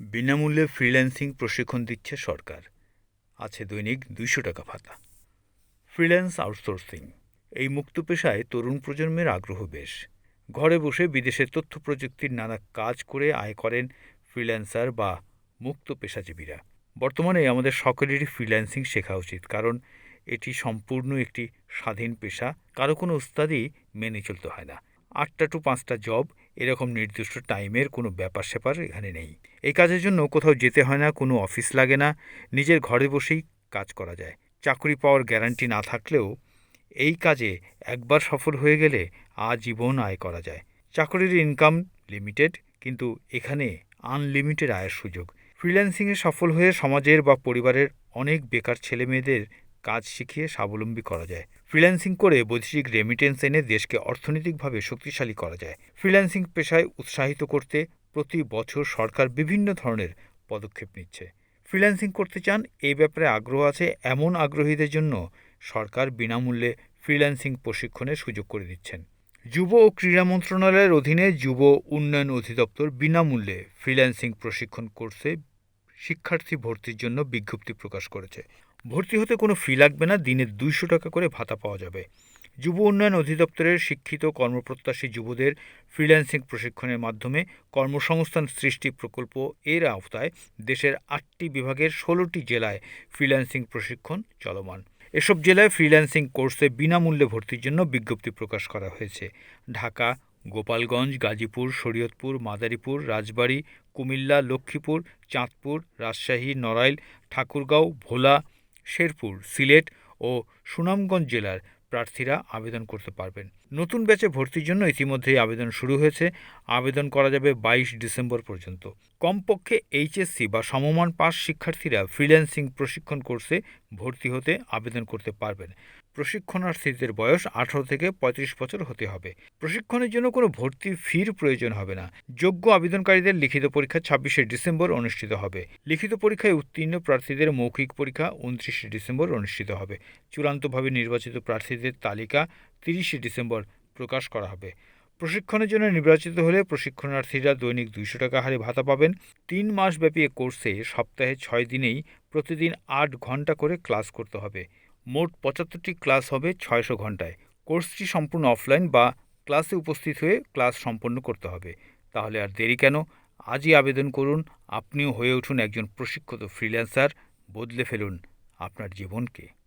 বিনামূল্যে ফ্রিল্যান্সিং প্রশিক্ষণ দিচ্ছে সরকার। আছে দৈনিক দুইশো টাকা ভাতা। ফ্রিল্যান্স আউটসোর্সিং এই মুক্ত পেশায় তরুণ প্রজন্মের আগ্রহ বেশ। ঘরে বসে বিদেশের তথ্য প্রযুক্তির নানা কাজ করে আয় করেন ফ্রিল্যান্সার বা মুক্ত পেশাজীবীরা। বর্তমানে আমাদের সকলেরই ফ্রিল্যান্সিং শেখা উচিত, কারণ এটি সম্পূর্ণ একটি স্বাধীন পেশা। কারও কোনো উস্তাদি মেনে চলতে হয় না। আটটা টু পাঁচটা জব এরকম নির্দিষ্ট টাইমের কোনো ব্যাপার স্যাপার এখানে নেই। এই কাজের জন্য কোথাও যেতে হয় না, কোনো অফিস লাগে না, নিজের ঘরে বসেই কাজ করা যায়। চাকরি পাওয়ার গ্যারান্টি না থাকলেও এই কাজে একবার সফল হয়ে গেলে আজীবন আয় করা যায়। চাকরির ইনকাম লিমিটেড কিন্তু এখানে আনলিমিটেড আয়ের সুযোগ। ফ্রিল্যান্সিংয়ে সফল হয়ে সমাজের বা পরিবারের অনেক বেকার ছেলে মেয়েদের কাজ শিখিয়ে স্বাবলম্বী করা যায়। ফ্রিল্যান্সিং করে বৈদেশিক রেমিটেন্স এনে দেশকে অর্থনৈতিকভাবে শক্তিশালী করা যায়। ফ্রিল্যান্সিং পেশায় উৎসাহিত করতে প্রতি বছর সরকার বিভিন্ন ধরনের পদক্ষেপ নিচ্ছে। ফ্রিল্যান্সিং করতে চান এই ব্যাপারে আগ্রহ আছে এমন আগ্রহীদের জন্য সরকার বিনামূল্যে ফ্রিল্যান্সিং প্রশিক্ষণের সুযোগ করে দিচ্ছেন। যুব ও ক্রীড়া মন্ত্রণালয়ের অধীনে যুব উন্নয়ন অধিদপ্তর বিনামূল্যে ফ্রিল্যান্সিং প্রশিক্ষণ কোর্সে শিক্ষার্থী ভর্তির জন্য বিজ্ঞপ্তি প্রকাশ করেছে। ভর্তি হতে কোনো ফি লাগবে না, দিনে দুইশো টাকা করে ভাতা পাওয়া যাবে। যুব উন্নয়ন অধিদপ্তরের শিক্ষিত কর্মপ্রত্যাশী যুবদের ফ্রিল্যান্সিং প্রশিক্ষণের মাধ্যমে কর্মসংস্থান সৃষ্টি প্রকল্প এর আওতায় দেশের আটটি বিভাগের ষোলোটি জেলায় ফ্রিল্যান্সিং প্রশিক্ষণ চলমান। এসব জেলায় ফ্রিল্যান্সিং কোর্সে বিনামূল্যে ভর্তির জন্য বিজ্ঞপ্তি প্রকাশ করা হয়েছে। ঢাকা, গোপালগঞ্জ, গাজীপুর, শরীয়তপুর, মাদারীপুর, রাজবাড়ী, কুমিল্লা, লক্ষ্মীপুর, চাঁদপুর, রাজশাহী, নড়াইল, ঠাকুরগাঁও, ভোলা শেরপুর সিলেট ও সুনামগঞ্জ জেলার প্রার্থীরা আবেদন করতে পারবেন। নতুন ব্যাচে ভর্তির জন্য ইতিমধ্যেই আবেদন শুরু হয়েছে। আবেদন করা যাবে বাইশ ডিসেম্বর পর্যন্ত। কমপক্ষে এইচএসসি বা সমমান পাস শিক্ষার্থীরা ফ্রিল্যান্সিং প্রশিক্ষণ কোর্সে ভর্তি হতে আবেদন করতে পারবেন। প্রশিক্ষণার্থীদের বয়স আঠারো থেকে পঁয়ত্রিশ বছর হতে হবে। প্রশিক্ষণের জন্য কোনো ভর্তি ফির প্রয়োজন হবে না। যোগ্য আবেদনকারীদের লিখিত পরীক্ষা ছাব্বিশে ডিসেম্বর অনুষ্ঠিত হবে। লিখিত পরীক্ষায় উত্তীর্ণ প্রার্থীদের মৌখিক পরীক্ষা উনত্রিশে ডিসেম্বর অনুষ্ঠিত হবে। চূড়ান্তভাবে নির্বাচিত প্রার্থীদের তালিকা তিরিশে ডিসেম্বর প্রকাশ করা হবে। প্রশিক্ষণের জন্য নির্বাচিত হলে প্রশিক্ষণার্থীরা দৈনিক দুইশো টাকা হারে ভাতা পাবেন। তিন মাসব্যাপী এ কোর্সে সপ্তাহে ছয় দিনেই প্রতিদিন আট ঘণ্টা করে ক্লাস করতে হবে। মোট পঁচাত্তরটি ক্লাস হবে ছয়শো ঘন্টায়। কোর্সটি সম্পূর্ণ অফলাইন বা ক্লাসে উপস্থিত হয়ে ক্লাস সম্পন্ন করতে হবে। তাহলে আর দেরি কেন? আজই আবেদন করুন। আপনিও হয়ে উঠুন একজন প্রশিক্ষিত ফ্রিল্যান্সার। বদলে ফেলুন আপনার জীবনকে।